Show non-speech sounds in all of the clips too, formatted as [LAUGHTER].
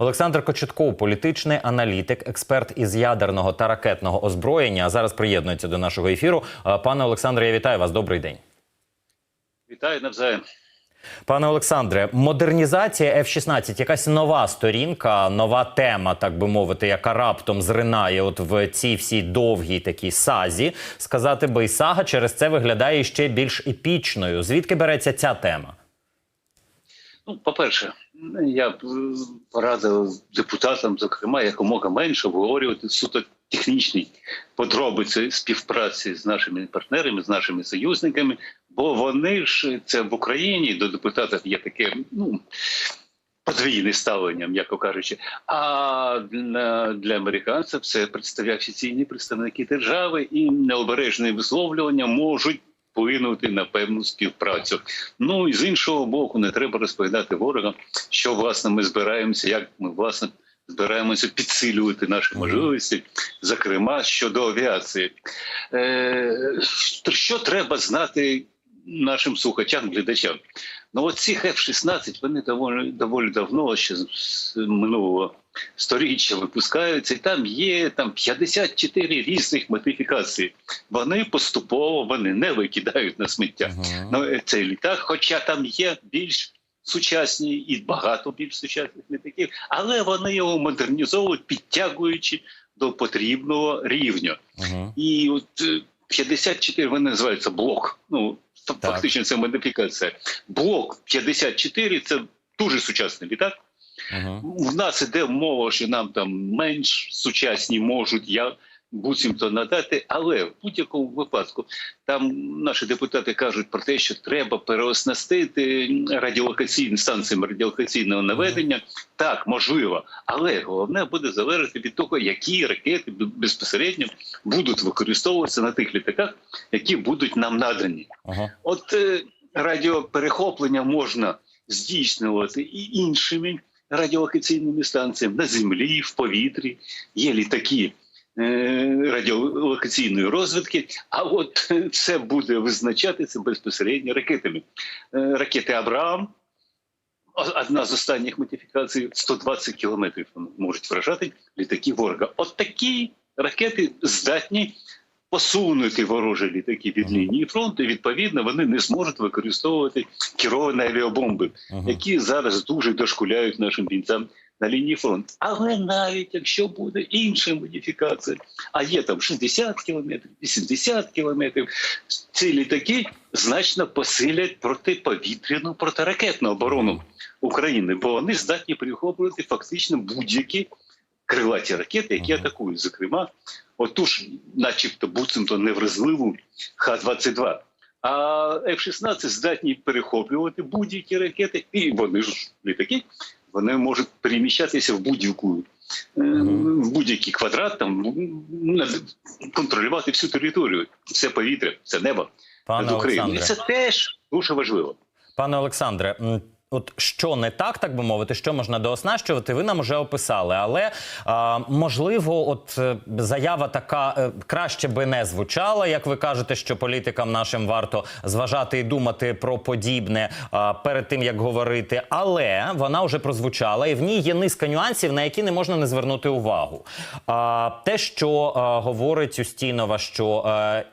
Олександр Кочетков, політичний аналітик, експерт із ядерного та ракетного озброєння. Зараз приєднується до нашого ефіру. Е, Пане Олександре, я вітаю вас. Добрий день. Вітаю навзаєм. Пане Олександре, модернізація F-16 – якась нова сторінка, нова тема, так би мовити, яка раптом зринає от в цій всій довгій такій сазі. Сказати би, і сага через це виглядає ще більш епічною. Звідки береться ця тема? Ну, по-перше, я б порадив депутатам, зокрема, якомога менше обговорювати суто технічні подробиці співпраці з нашими партнерами, з нашими союзниками, бо вони ж це в Україні до депутатів є таке, ну. Подвійне ставлення, м'яко кажучи, а для, для американців це представляє офіційні представники держави, і необережні висловлювання можуть вплинути на певну співпрацю. Ну і з іншого боку, не треба розповідати ворогам, що власне ми збираємося, як ми власне збираємося підсилювати наші можливості, зокрема щодо авіації. Е, що треба знати нашим слухачам, глядачам? Ну, от ці F-16, вони доволі доволі давно, ще з минулого сторіччя випускаються, і там є там 54 різних модифікацій. Вони поступово вони не викидають на сміття. Мгм. Ну цей літак, хоча там є більш сучасні і багато більш сучасних літаків, але вони його модернізовують, підтягуючи до потрібного рівня. Мгм. І от е, 54 вони називаються блок. Ну фа- Так. фактично це модифікація. Блок 54 – це дуже сучасний літак. Мгм. В нас іде мова, що нам там менш сучасні можуть я буцімто надати, але в будь-якому випадку там наші депутати кажуть про те, що треба переоснастити радіолокаційні станції радіолокаційного наведення. Так, можливо, але головне буде залежати від того, які ракети безпосередньо будуть використовуватися на тих літаках, які будуть нам надані. Ага. От е, радіоперехоплення можна здійснювати і іншими радіолокаційними станціями на землі, в повітрі. Є літаки радіолокаційної розвідки, а от е, це буде визначатися безпосередньо ракетами. Е, ракети Абрам. Одна з останніх модифікацій 120 кілометрів можуть вражати літаки ворога. От такі ракети здатні посунути ворожі літаки від лінії фронту. і, Відповідно, вони не зможуть використовувати керовані авіабомби, які зараз дуже дошкуляють нашим бійцям на лінії фронту. Але навіть якщо буде інша модифікація, а є там 60 кілометрів, 80 кілометрів, ці літаки значно посилять протиповітряну протиракетну оборону України, бо вони здатні перехоплювати фактично будь-які крилаті ракети, які атакують. Зокрема, отуж, начебто, буцімто невразливу Х-22. А F-16 здатні перехоплювати будь-які ракети, і вони ж літаки, вони можуть переміщатися в будь-яку. е, В будь-який квадрат там ну, контролювати всю територію, все повітря, все небо Пане над Україною. І це теж дуже важливо. Пане Олександре, от що не так, так би мовити, що можна дооснащувати, ви нам вже описали. Але а, можливо, от е, заява така е, краще би не звучала, як ви кажете, що політикам нашим варто зважати і думати про подібне а, перед тим, як говорити. Але вона вже прозвучала, і в ній є низка нюансів, на які не можна не звернути увагу. А, те, що а, говорить Устінова, що е,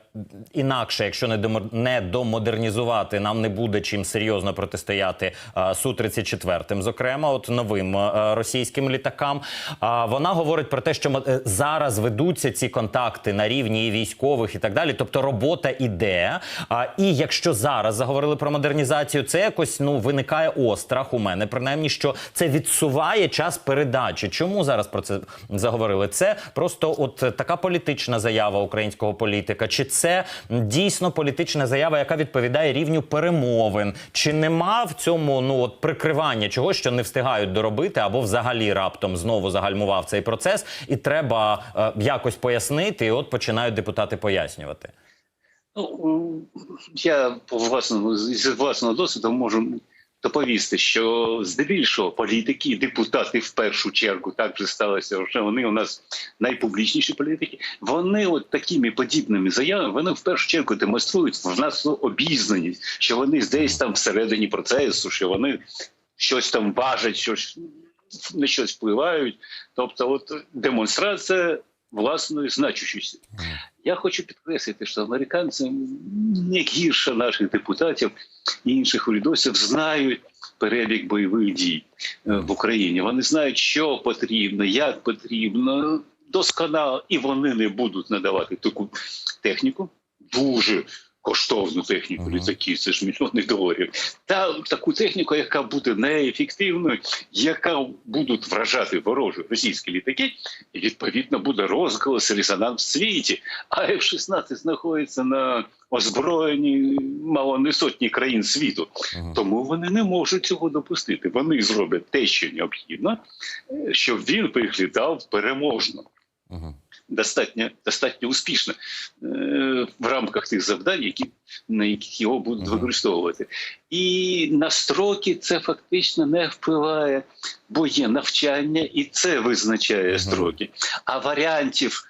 інакше, якщо не домо- не домодернізувати, нам не буде чим серйозно протистояти су 34 зокрема, от новим російським літакам. Вона говорить про те, що е, зараз ведуться ці контакти на рівні військових і так далі. Тобто робота іде. І якщо зараз заговорили про модернізацію, це якось ну виникає острах у мене, принаймні, що це відсуває час передачі. Чому зараз про це заговорили? Це просто от е, така політична заява українського політика, чи це м, дійсно політична заява, яка відповідає рівню перемовин? Чи нема в цьому ну от прикривання чого, що не встигають доробити, або взагалі раптом знову загальмував цей процес, і треба е, якось пояснити, і от починають депутати пояснювати. Ну, я по власному з власного досвіду можу доповісти, що здебільшого політики, депутати в першу чергу, так вже сталося, що вони у нас найпублічніші політики. Вони от такими подібними заявами вони в першу чергу демонструють в нас обізнаність, що вони десь там всередині процесу, що вони щось там важать, щось на щось впливають. Тобто, от демонстрація власної значущості. Я хочу підкреслити, що американці не гірше наших депутатів і інших урядовців знають перелік бойових дій е, в Україні. Вони знають, що потрібно, як потрібно, досконало, і вони не будуть надавати таку техніку, дуже коштовну техніку, Мгм. літаки, це ж мільйони доларів, та таку техніку, яка буде неефективною, яка будуть вражати ворожі російські літаки, і відповідно буде розголос резонанс в світі. А F-16 знаходиться на озброєнні мало не сотні країн світу. Мгм. Тому вони не можуть цього допустити. Вони зроблять те, що необхідно, е, щоб він виглядав переможно. Мгм. Достатньо достатньо успішно е, в рамках тих завдань, які на яких його будуть використовувати, і на строки це фактично не впливає, бо є навчання, і це визначає строки. А варіантів,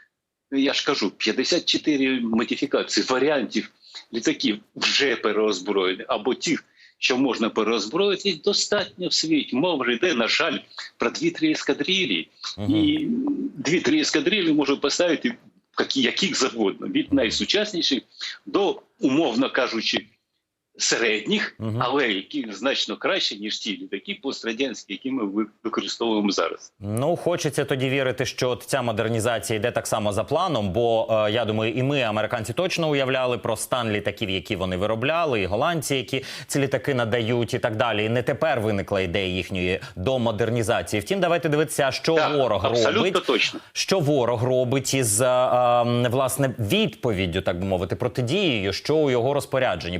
я ж кажу, 54 модифікації варіантів літаків вже переозброєні, або тих, що можна переозброїти, достатньо в світі. Мова йде, на жаль, про дві-три ескадрилі. Мгм. І дві-три ескадрилі можуть поставити які- яких завгодно, від найсучасніших до, умовно кажучи, середніх, Мгм. але які значно краще, ніж ті літаки пострадянські, які ми ви- використовуємо зараз. Ну, хочеться тоді вірити, що от ця модернізація йде так само за планом. Бо е, я думаю, і ми, американці, точно уявляли про стан літаків, які вони виробляли, і голландці, які ці літаки надають, і так далі. І не тепер виникла ідея їхньої домодернізації. Втім, давайте дивитися, що Так, ворог робить. точно. Що ворог робить із е, е, власне відповіддю, так би мовити, протидією, що у його розпорядженні?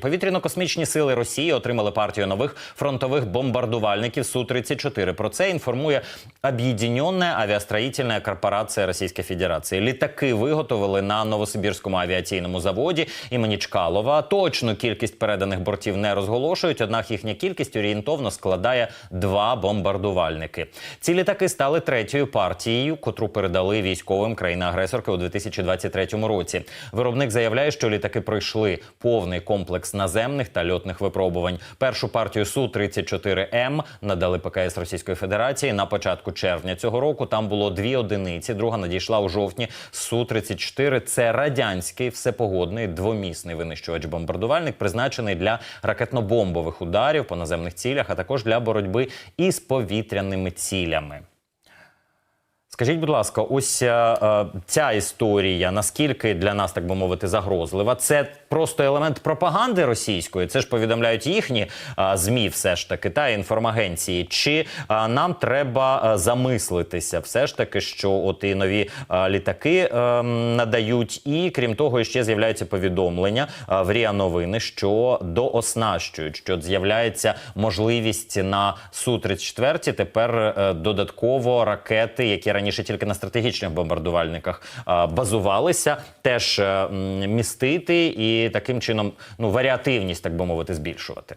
Повітряно-космічні сили Росії отримали партію нових фронтових бомбардувальників Су-34. Про це інформує Об'єднана авіастроїтельна корпорація Російської Федерації. Літаки виготовили на Новосибірському авіаційному заводі імені Чкалова. Точну кількість переданих бортів не розголошують, однак їхня кількість орієнтовно складає два бомбардувальники. Ці літаки стали третьою партією, котру передали військовим країни-агресорки у 2023 році. Виробник заявляє, що літаки пройшли повний комплекс наземних та льотних випробувань. Першу партію су 34 м надали ПКС Російської Федерації на початку червня цього року. Там було дві одиниці. Друга надійшла у жовтні. су 34 це радянський всепогодний двомісний винищувач-бомбардувальник, призначений для ракетно-бомбових ударів по наземних цілях, а також для боротьби із повітряними цілями. Скажіть, будь ласка, ось е, е, ця історія наскільки для нас, так би мовити, загрозлива? Це просто елемент пропаганди російської. Це ж повідомляють їхні е, змі, все ж таки, та інформагенції. Чи е, нам треба е, замислитися, все ж таки, що от і нові е, літаки е, надають, і крім того, ще з'являються повідомлення е, в РІА Новини, що дооснащують, що з'являється можливість на су 34 тепер е, додатково ракети, які раніше тільки на стратегічних бомбардувальниках базувалися, теж е, містити і таким чином ну варіативність, так би мовити, збільшувати.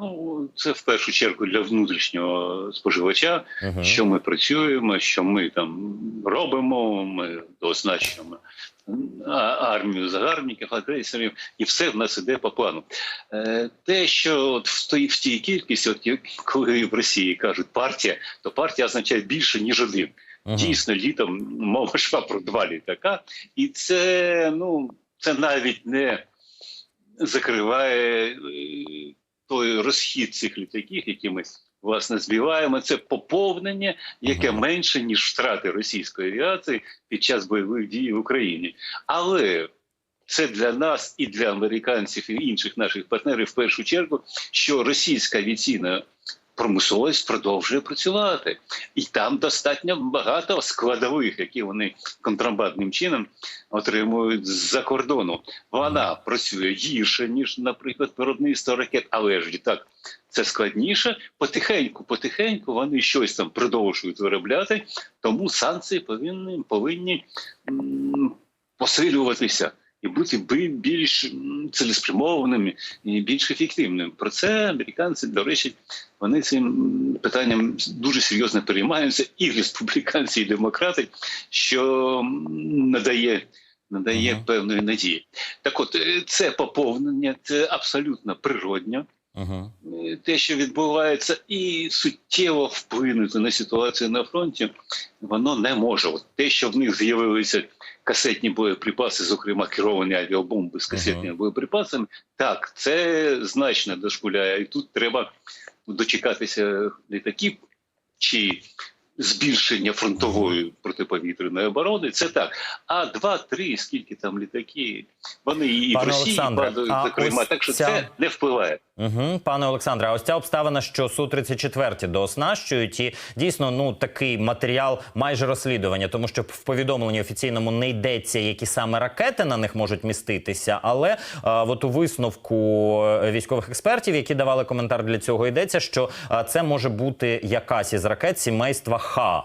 Ну, це в першу чергу для внутрішнього споживача, Мгм. що ми працюємо, що ми там робимо, ми дооснащуємо а- армію загарбників, агресорів, і все в нас іде по плану. Е, Те, що от в тій, в тій кількості, от коли в Росії кажуть партія, то партія означає більше ніж один. Мгм. Дійсно, літом мова йшла про два літака, і це ну це навіть не закриває е, той розхід цих літаків, які ми власне збиваємо. Це поповнення, яке менше ніж втрати російської авіації під час бойових дій в Україні. Але це для нас і для американців і інших наших партнерів в першу чергу, що російська авіаційна промисловість продовжує працювати, і там достатньо багато складових, які вони контрабандним чином отримують з-за кордону. Вона працює гірше ніж, наприклад, виробництво ракет, але ж так це складніше. Потихеньку, потихеньку вони щось там продовжують виробляти, тому санкції повинні повинні посилюватися. І бути більш цілеспрямованими і більш ефективними. Про це американці, до речі, вони цим питанням дуже серйозно переймаються, і республіканці, і демократи, що надає. надає, надає Мгм. певної надії. Так от, е, це поповнення, це абсолютно природньо. Угу. е, те, що відбувається, і суттєво вплинути на ситуацію на фронті, воно не може. От те, що в них з'явилися касетні боєприпаси, зокрема керовані авіабомби з касетними боєприпасами, так це значно дошкуляє. І тут треба дочекатися літаків чи збільшення фронтової протиповітряної оборони. Це так. А два-три, скільки там літаки, вони і в Росії падають, зокрема. Так що ця- це не впливає. Угу. Пане Олександре, а ось ця обставина, що Су-34 дооснащують, і дійсно ну такий матеріал майже розслідування, тому що в повідомленні офіційному не йдеться, які саме ракети на них можуть міститися. Але а, от у висновку е, військових експертів, які давали коментар для цього, йдеться, що а, це може бути якась із ракет сімейства Х.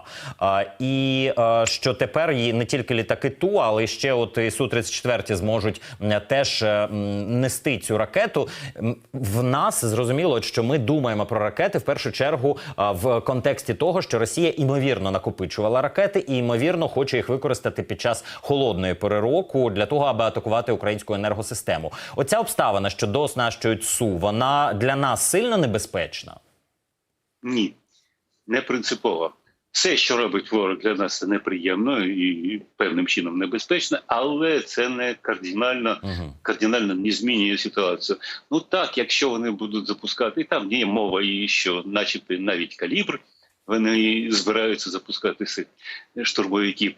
І а, що тепер її не тільки літаки Ту, але ще от і Су-34 зможуть теж е, нести цю ракету. В нас зрозуміло, що ми думаємо про ракети в першу чергу в контексті того, що Росія імовірно накопичувала ракети і ймовірно хоче їх використати під час холодної пори року для того, аби атакувати українську енергосистему. Оця обставина, що дооснащують СУ, вона для нас сильно небезпечна. Ні, не принципово. Все, що робить ворог для нас, це неприємно і певним чином небезпечно, але це не кардинально, кардинально не змінює ситуацію. Ну так, якщо вони будуть запускати, і там є мова, і що, начебто, навіть калібр. Вони збираються запускати штурмовиків.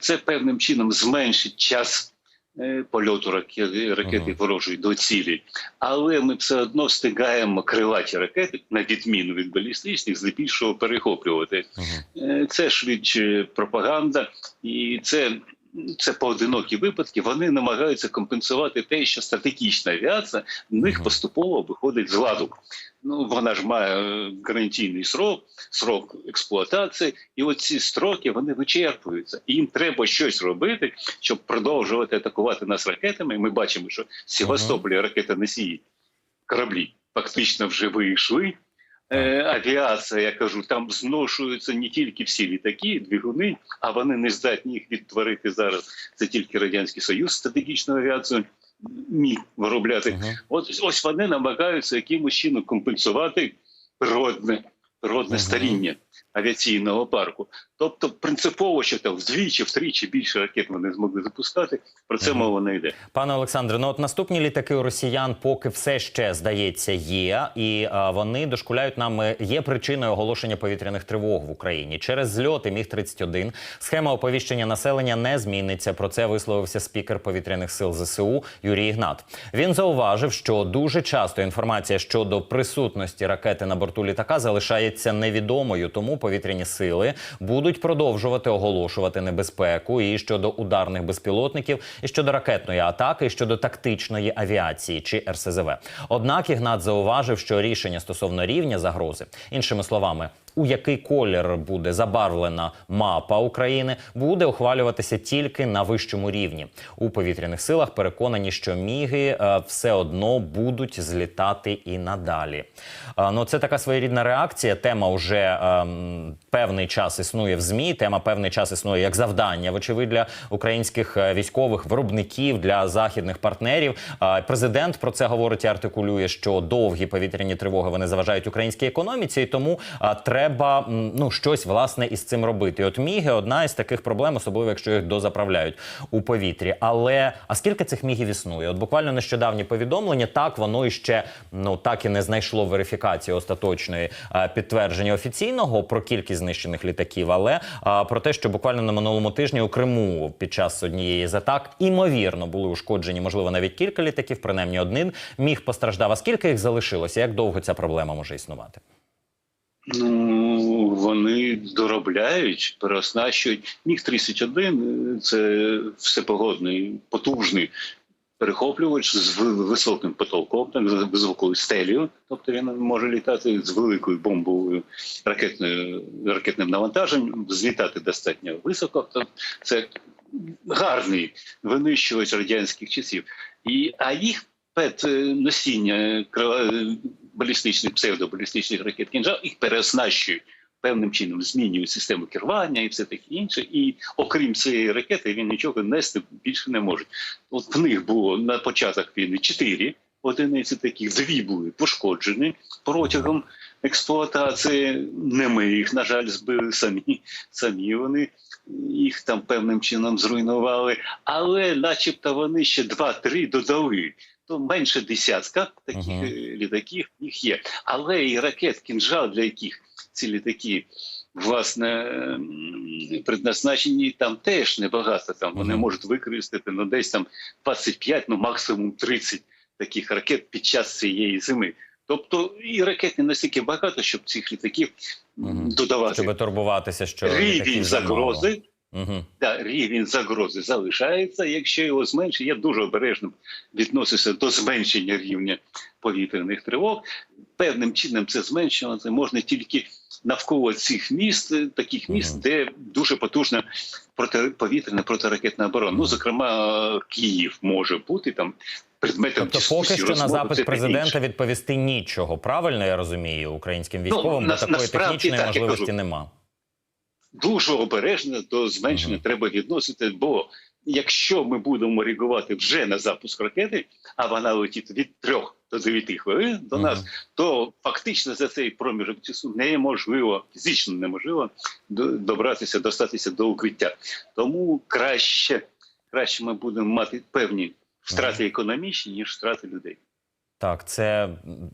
Це певним чином зменшить час польоту ракети, ракети ворожої до цілі. Але ми все одно встигаємо крилаті ракети, на відміну від балістичних, здебільшого перехоплювати. Е, Це швидше пропаганда, і це, це поодинокі випадки. Вони намагаються компенсувати те, що стратегічна авіація в них поступово виходить з ладу. Ну вона ж має е, гарантійний срок, срок експлуатації, і оці строки вони вичерпуються. І їм треба щось робити, щоб продовжувати атакувати нас ракетами. Ми бачимо, що з Севастополя ракетоносії кораблі фактично вже вийшли. Е, авіація, я кажу, там зношуються не тільки всі літаки, двигуни, а вони не здатні їх відтворити зараз. Це тільки радянський союз стратегічну авіацію міг виробляти. Угу. От ось вони намагаються якимось чином компенсувати природне, природне Мгм. старіння авіаційного парку. Тобто, принципово, що там вдвічі, втричі більше ракет вони змогли запускати. Про це мова не йде. Пане Олександре, ну от наступні літаки у росіян поки все ще здається є, і а, вони дошкуляють нам е, є причиною оголошення повітряних тривог в Україні. Через зльоти міг 31 схема оповіщення населення не зміниться. Про це висловився спікер повітряних сил ЗСУ Юрій Ігнат. Він зауважив, що дуже часто інформація щодо присутності ракети на борту літака залишається невідомою, тому повітряні сили будуть продовжувати оголошувати небезпеку і щодо ударних безпілотників, і щодо ракетної атаки, і щодо тактичної авіації чи РСЗВ. Однак Ігнат зауважив, що рішення стосовно рівня загрози, іншими словами. У який колір буде забарвлена мапа України, буде ухвалюватися тільки на вищому рівні. У повітряних силах переконані, що міги е, все одно будуть злітати і надалі. Е, ну це така своєрідна реакція. Тема вже ем, певний час існує в змі. Тема певний час існує як завдання, вочевидь, для українських е, військових виробників для західних партнерів. Президент про це говорить і артикулює, що довгі повітряні тривоги вони заважають українській економіці, і тому е, треба ну щось власне із цим робити. От міги одна із таких проблем, особливо якщо їх дозаправляють у повітрі. Але а скільки цих мігів існує? От буквально нещодавні повідомлення, так воно іще ну так і не знайшло верифікації остаточної е, підтвердження офіційного про кількість знищених літаків, але е, про те, що буквально на минулому тижні у Криму під час однієї з атак імовірно були ушкоджені, можливо, навіть кілька літаків, принаймні один міг постраждав. А скільки їх залишилося? Як довго ця проблема може існувати? Ну, вони доробляють, переоснащують. Міг 31 це всепогодний, потужний перехоплювач з високим потолком, так, з високою стелею. Тобто він може літати з великою бомбовою ракетною ракетним навантаженням, злітати достатньо високо. Тобто це гарний винищувач радянських часів. І, а їх пет е, носіння крила- балістичних псевдобалістичних ракет кінжал їх переоснащують. Певним чином змінюють систему керування і все таке інше. І окрім цієї ракети, він нічого нести більше не може. От в них було на початок війни чотири одиниці таких, дві були пошкоджені протягом експлуатації. Не ми їх, на жаль, збили самі. Самі вони їх там певним чином зруйнували, але начебто вони ще два-три додали. То менше десятка таких Мгм. е, літаків їх є. Але і ракет кінжал, для яких ці літаки власне м, предназначені там теж небагато. Там вони Мгм. можуть використати ну, десь там 25, ну максимум 30 таких ракет під час цієї зими. Тобто і ракет не настільки багато, щоб цих літаків Мгм. додавати. Щоб турбуватися, що Рівень загрози Угу. Да, рівень загрози залишається. Якщо його зменшити, я дуже обережно відносився до зменшення рівня повітряних тривог. Певним чином це зменшувати можна тільки навколо цих міст, таких міст, Мгм. де дуже потужна протиповітряна протиракетна оборона. Ну, зокрема, Київ може бути там предметом Тобто, дискусії, поки що на розмови, це запит президента інше. відповісти нічого. Правильно я розумію українським Ну, військовим, бо нас- такої технічної так, можливості кажу. нема. Дуже обережно до зменшення треба відносити. Бо якщо ми будемо реагувати вже на запуск ракети, а вона летить від 3 до 9 хвилин до нас, то фактично за цей проміжок часу неможливо, фізично неможливо до- добратися, достатися до укриття. Тому краще, краще ми будемо мати певні втрати економічні, ніж втрати людей. Так, це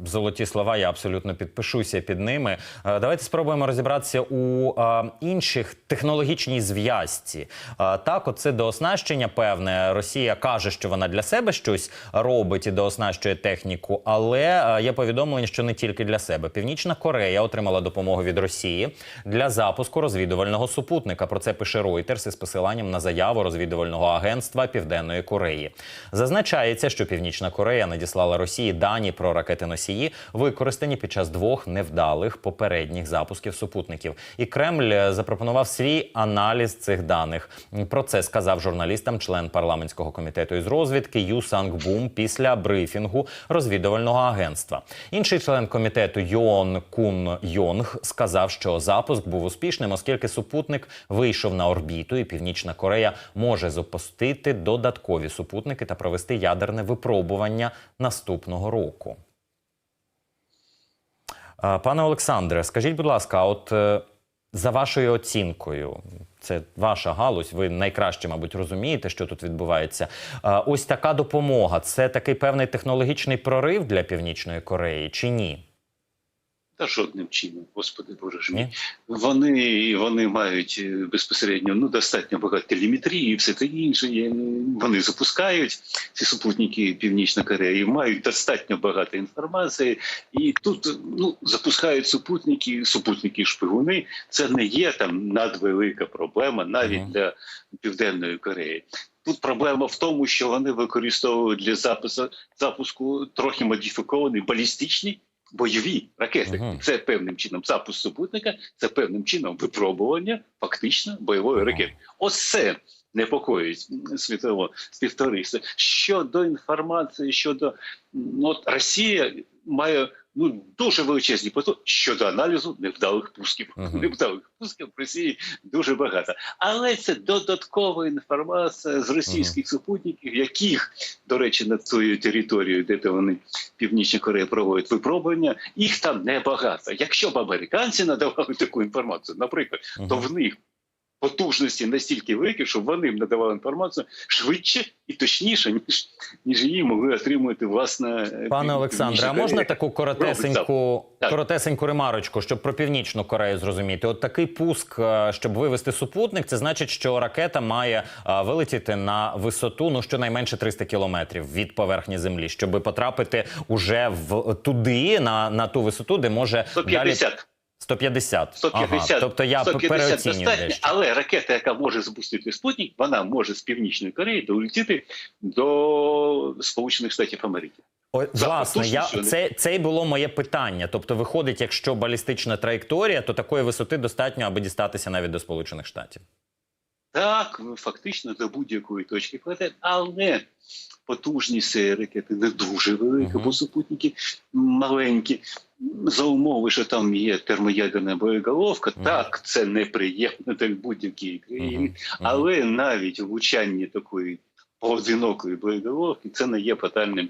золоті слова. Я абсолютно підпишуся під ними. Е, Давайте спробуємо розібратися у е, інших технологічній зв'язці. Е, так, оце дооснащення певне. Росія каже, що вона для себе щось робить і дооснащує техніку, але є повідомлення, що не тільки для себе. Північна Корея отримала допомогу від Росії для запуску розвідувального супутника. Про це пише Reuters із посиланням на заяву розвідувального агентства Південної Кореї. Зазначається, що Північна Корея надіслала Росії дані про ракети носії, використані під час двох невдалих попередніх запусків супутників. І Кремль е, запропонував свій аналіз цих даних. Про це сказав журналістам член парламентського комітету із розвідки Ю Санг Бум після брифінгу розвідувального агентства. Інший член комітету Йон Кун Йонг сказав, що запуск був успішним, оскільки супутник вийшов на орбіту, і Північна Корея може запустити додаткові супутники та провести ядерне випробування наступного року. Пане Олександре, скажіть, будь ласка, от е, за вашою оцінкою, це ваша галузь, ви найкраще, мабуть, розумієте, що тут відбувається. Ось така допомога це такий певний технологічний прорив для Північної Кореї чи ні? Та жодним чином, господи Боже ж мій. Вони, вони мають е, безпосередньо ну достатньо багато телеметрії, і все те інше. Вони запускають ці супутники Північної Кореї, мають достатньо багато інформації, і тут ну запускають супутники, супутники шпигуни. Це не є там надвелика проблема навіть для Південної Кореї. Тут проблема в тому, що вони використовують для запису запуску трохи модифіковані балістичні бойові ракети. Мгм. Це певним чином запуск супутника, це певним чином випробування фактично бойової Мгм. ракети. Ось це непокоїть світового світово співтовариство. Щодо інформації, щодо ну, от Росія має ну дуже величезні потоки щодо аналізу невдалих пусків. Мгм. [LAUGHS] Невдалих пусків в Росії дуже багато. Але це додаткова інформація з російських супутників, яких, до речі, над цією територією, де вони Північна Корея проводять випробування, їх там небагато. Якщо б американці надавали таку інформацію, наприклад, то в них потужності настільки великі, щоб вони їм надавали інформацію швидше і точніше, ніж, ніж її могли отримувати власне. Пане Олександре, а можна таку коротесеньку, Так. коротесеньку ремарочку, щоб про північну Корею зрозуміти? От такий пуск, е, щоб вивести супутник, це значить, що ракета має е, вилетіти на висоту ну щонайменше 300 кілометрів від поверхні землі, щоб потрапити уже в туди, на, на ту висоту, де може далі 150. 150. 150, Ага, тобто я 150 переоцінюю достатньо, дещо. але ракета, яка може запустити спутник, вона може з північної Кореї долетіти до Сполучених Штатів Америки. О, власне, я це, це й було моє питання. Тобто, виходить, якщо балістична траєкторія, то такої висоти достатньо, аби дістатися навіть до Сполучених Штатів. Так, фактично до будь-якої точки полетять, але потужність цієї ракети не дуже велика, Мгм. бо супутники маленькі. За умови, що там є термоядерна боєголовка, Мгм. так це неприємно для будь-якої країни. Мгм. Мгм. Але навіть влучання такої поодинокої боєголовки це не є фатальним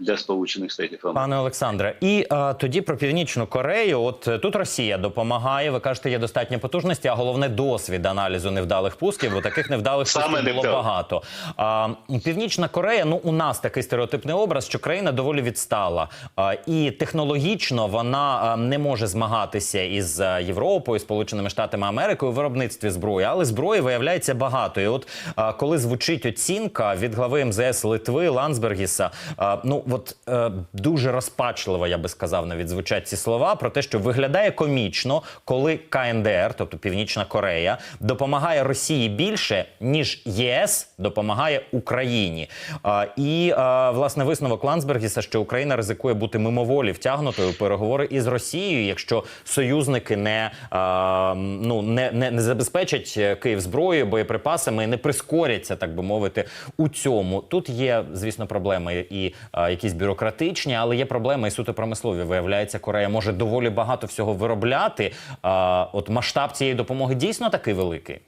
для Сполучених Штатів Америки. Пане Олександре, і е, тоді про північну Корею. От е, тут Росія допомагає. Ви кажете, є достатньо потужності, а головне досвід аналізу невдалих пусків, бо таких невдалих Саме пусків було невдалих. багато. А, Північна Корея, ну у нас такий стереотипний образ, що країна доволі відстала. А, і технологічно вона а, не може змагатися із Європою, Сполученими Штатами Америки у виробництві зброї, але зброї виявляється багато. І от а, коли звучить оцінка від глави МЗС Литви Ландсбергіса, а, ну от е, дуже розпачливо, я би сказав, навіть звучать ці слова про те, що виглядає комічно, коли КНДР, тобто Північна Корея, допомагає Росії більше ніж ЄС допомагає Україні. А, і а, власне висновок Ландсбергіса, що Україна ризикує бути мимоволі втягнутою в переговори із Росією, якщо союзники не, а, ну, не, не, не забезпечать е, Київ зброєю, боєприпасами і не прискоряться, так би мовити, у цьому. Тут є, звісно, проблеми і а, якісь бюрократичні, але є проблеми і суто промислові. Виявляється, Корея може доволі багато всього виробляти. А, от масштаб цієї допомоги дійсно такий великий.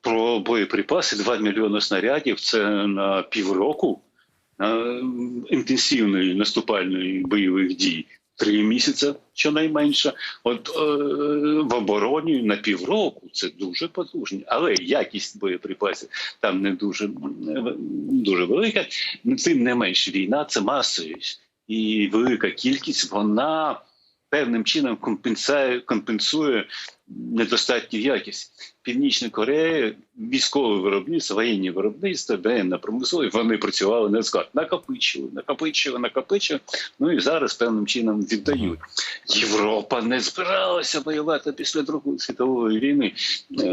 Про боєприпаси 2 мільйони снарядів це на півроку інтенсивної наступальної бойових дій. Три місяці щонайменше. От е, в обороні на півроку це дуже потужно, але якість боєприпасів там не дуже, дуже велика. Тим не менш, війна це масовість і велика кількість. Вона певним чином компенсує, компенсує недостатню якість. Північна Корея, військове виробництво, воєнні виробництва, воєнна промислові, вони працювали не склад. Накопичили, накопичили, накопичили. Ну і зараз певним чином віддають. Європа не збиралася воювати після Другої світової війни.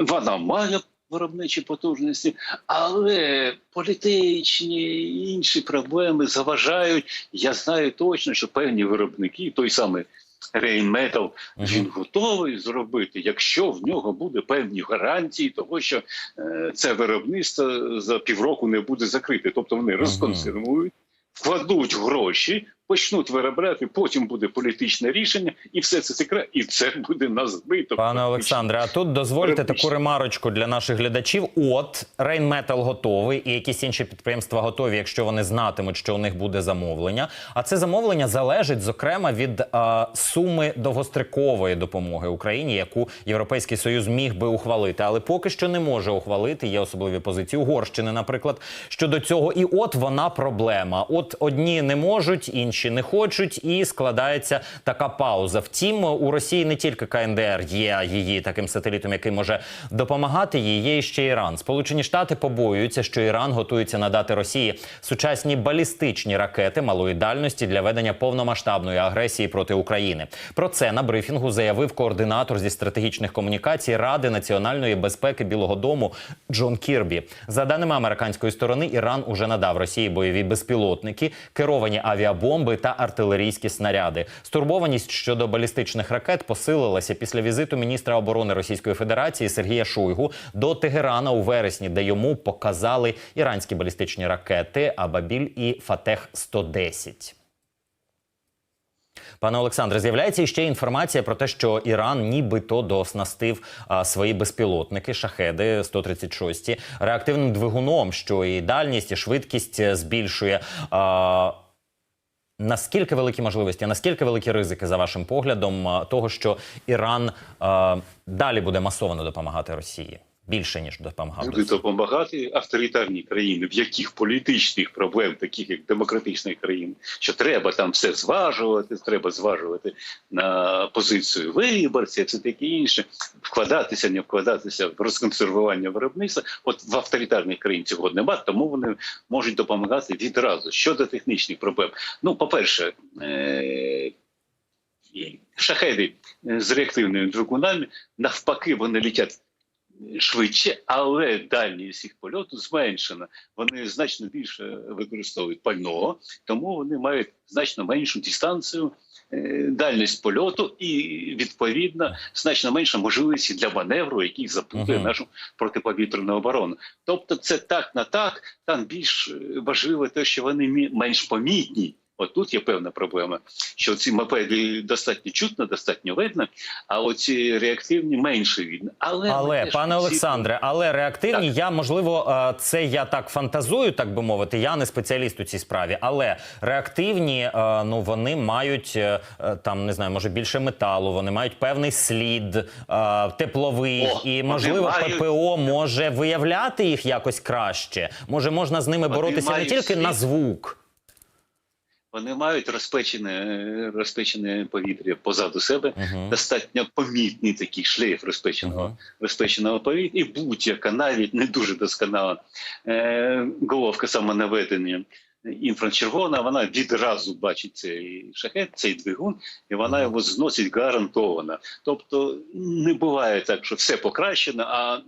Вона має виробничі потужності, але політичні і інші проблеми заважають. Я знаю точно, що певні виробники, той самий Рейнметал, він готовий зробити, якщо в нього буде певні гарантії того, що е, це виробництво за півроку не буде закрите. Тобто вони розконсервують, вкладуть гроші, почнуть виробляти, потім буде політичне рішення, і все це секрет, і це буде на збиток. Пане Олександре, а тут дозвольте таку ремарочку для наших глядачів. От Рейнметал готовий, і якісь інші підприємства готові, якщо вони знатимуть, що у них буде замовлення. А це замовлення залежить зокрема від а, суми довгострокової допомоги Україні, яку Європейський Союз міг би ухвалити, але поки що не може ухвалити. Є особливі позиції Угорщини, наприклад, щодо цього. І от вона проблема. От одні не можуть, інші не хочуть, і складається така пауза. Втім, у Росії не тільки КНДР є її таким сателітом, який може допомагати їй. Є ще Іран. Сполучені Штати побоюються, що Іран готується надати Росії сучасні балістичні ракети малої дальності для ведення повномасштабної агресії проти України. Про це на брифінгу заявив координатор зі стратегічних комунікацій Ради національної безпеки Білого Дому Джон Кірбі. За даними американської сторони, Іран уже надав Росії бойові безпілотники, керовані авіабомби та артилерійські снаряди. Стурбованість щодо балістичних ракет посилилася після візиту міністра оборони Російської Федерації Сергія Шойгу до Тегерана у вересні, де йому показали іранські балістичні ракети Абабіль і Фатех 110 Пане Олександре, з'являється іще інформація про те, що Іран нібито дооснастив а, свої безпілотники шахеди 136 реактивним двигуном, що і дальність, і швидкість е, збільшує. А, наскільки великі можливості, наскільки великі ризики, за вашим поглядом, того, що Іран е, далі буде масово допомагати Росії? Більше ніж допомагав Буде допомагати авторитарні країни, в яких політичних проблем, таких як демократичні країни, що треба там все зважувати, треба зважувати на позицію виборців, це таке інше, вкладатися, не вкладатися в розконсервування виробництва. От в авторитарних країн цього нема, тому вони можуть допомагати відразу щодо технічних проблем. Ну, по-перше, е- шахеди е, з реактивними двигунами навпаки вони летять швидше, але дальність їх польоту зменшена. Вони значно більше використовують пального, тому вони мають значно меншу дистанцію, е, дальність польоту і відповідно значно менша можливість для маневру, який запутає Мгм. нашу протиповітряну оборону. Тобто, це так на так. Там більш важливо те, що вони менш помітні. От тут є певна проблема, що ці мопеди достатньо чутно, достатньо видно, а оці реактивні менше видно. Але, Але пане всі- Олександре, але реактивні, Так. я можливо, е, це я так фантазую, так би мовити. Я не спеціаліст у цій справі. Але реактивні, е, ну вони мають е, там не знаю, може більше металу, вони мають певний слід тепловий, О, і можливо мають- ППО може виявляти їх якось краще. Може, можна з ними Вони боротися не тільки на звук. Вони мають розпечене, розпечене повітря позаду себе, Мгм. достатньо помітний такий шлейф розпеченого, Мгм. розпеченого повітря, і будь-яка навіть не дуже досконала е, головка самонаведення інфрачервона, вона відразу бачить цей шахет, цей двигун, і вона його зносить гарантовано. Тобто не буває так, що все покращено, а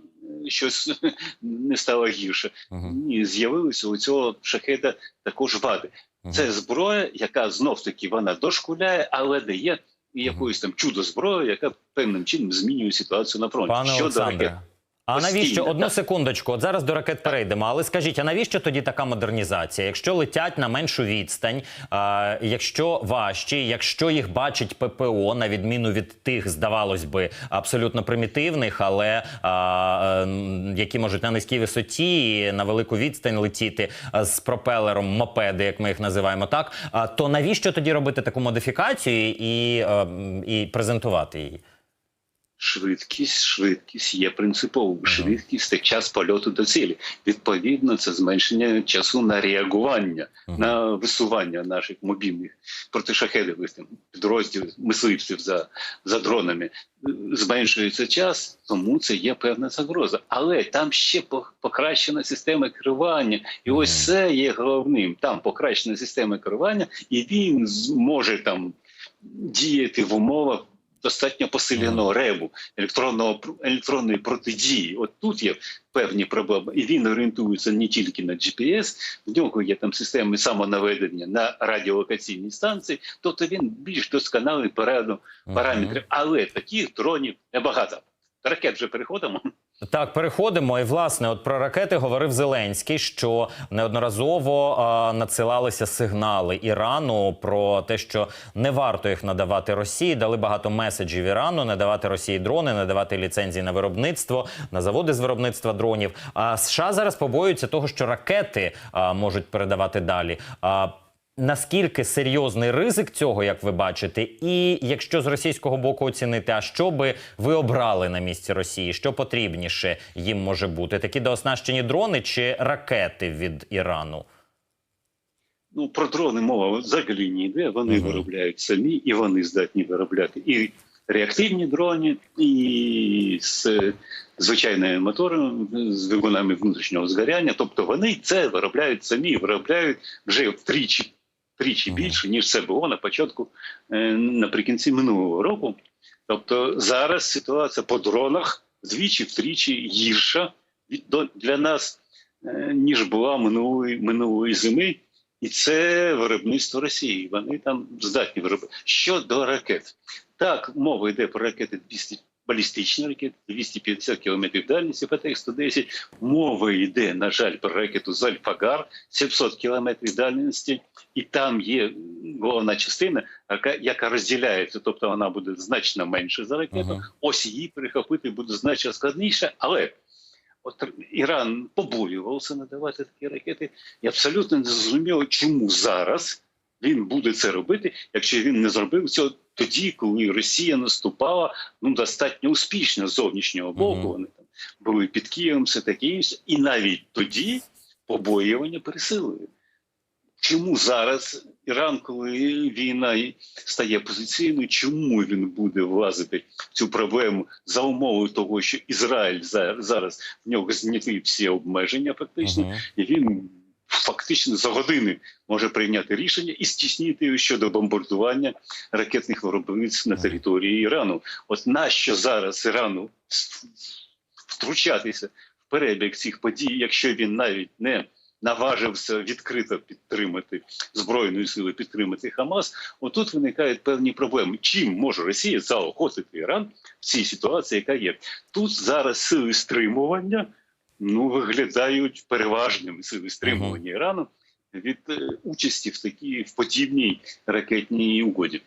щось [LAUGHS] не стало гірше. Ні, з'явилися у цього шахеда також вади. Це зброя, яка знов таки вона дошкуляє, але дає якоюсь там чудо зброю, яка певним чином змінює ситуацію на фронті. Пане Щодо ракет. А Постійно, навіщо одну так. секундочку? От зараз до ракет перейдемо. Але скажіть, а навіщо тоді така модернізація? Якщо летять на меншу відстань, а, якщо важчі, якщо їх бачить ППО, на відміну від тих, здавалось би, абсолютно примітивних, але а, ем, які можуть на низькій висоті і на велику відстань летіти з пропелером мопеди, як ми їх називаємо, так а, то навіщо тоді робити таку модифікацію і, ем, і презентувати її? Швидкість, швидкість є принциповою. Швидкість це час польоту до цілі. Відповідно, це зменшення часу на реагування, Мгм. на висування наших мобільних протишахедових підрозділів, мисливців за, за дронами. Зменшується час, тому це є певна загроза. Але там ще покращена система керування, і ось це є головним. Там покращена система керування, і він зможе там діяти в умовах достатньо посиленого ребу, електронного електронної протидії. От тут є певні проблеми, і він орієнтується не тільки на GPS, в нього є там системи самонаведення на радіолокаційній станції, тобто він більш досконалий переду параметрів. Але таких дронів небагато. Ракет вже переходимо. Так, переходимо. І власне, от про ракети говорив Зеленський, що неодноразово а, надсилалися сигнали Ірану про те, що не варто їх надавати Росії. Дали багато меседжів Ірану, не давати Росії дрони, не давати ліцензії на виробництво, на заводи з виробництва дронів. А США зараз побоюються того, що ракети а, можуть передавати далі. А, Наскільки серйозний ризик цього, як ви бачите, і якщо з російського боку оцінити, а що би ви обрали на місці Росії? Що потрібніше їм може бути? Такі дооснащені дрони чи ракети від Ірану? Ну про дрони мова взагалі не йде. Вони Мгм. виробляють самі, і вони здатні виробляти і реактивні дрони, і з звичайними моторами, з двигунами внутрішнього згоряння. Тобто вони це виробляють самі, виробляють вже втричі, втричі більше ніж це було на початку е, наприкінці минулого року. Тобто зараз ситуація по дронах двічі втричі гірша для нас е, ніж була минулої минулої зими. І це виробництво Росії. Вони там здатні виробити. Щодо ракет, так мова йде про ракети 200 балістичні ракети, 250 кілометрів дальності, ПТХ-110. Мова йде, на жаль, про ракету Зальфагар 700 кілометрів дальності, і там є головна частина, яка, яка розділяється, тобто вона буде значно менше за ракету. Мгм. Ось її перехопити буде значно складніше, але. От Іран побоювався надавати такі ракети, і абсолютно не зрозуміло, чому зараз він буде це робити, якщо він не зробив цього тоді, коли Росія наступала ну достатньо успішно з зовнішнього боку. Мгм. Вони там були під Києвом, все таке інше. І навіть тоді побоювання пересилили. Чому зараз Іран, коли війна стає позиційною, чому він буде влазити в цю проблему за умовою того, що Ізраїль зараз в нього зняті всі обмеження, фактично, Мгм. і він фактично за години може прийняти рішення і стіснити щодо бомбардування ракетних виробництв на території Ірану. От нащо зараз Ірану втручатися в перебіг цих подій, якщо він навіть не наважився відкрито підтримати збройної сили, підтримати Хамас. Отут виникають певні проблеми. Чим може Росія заохотити Іран в цій ситуації, яка є тут зараз сили стримування ну виглядають переважними сили стримування Ірану. від е, участі в такій в подібній ракетній угоді.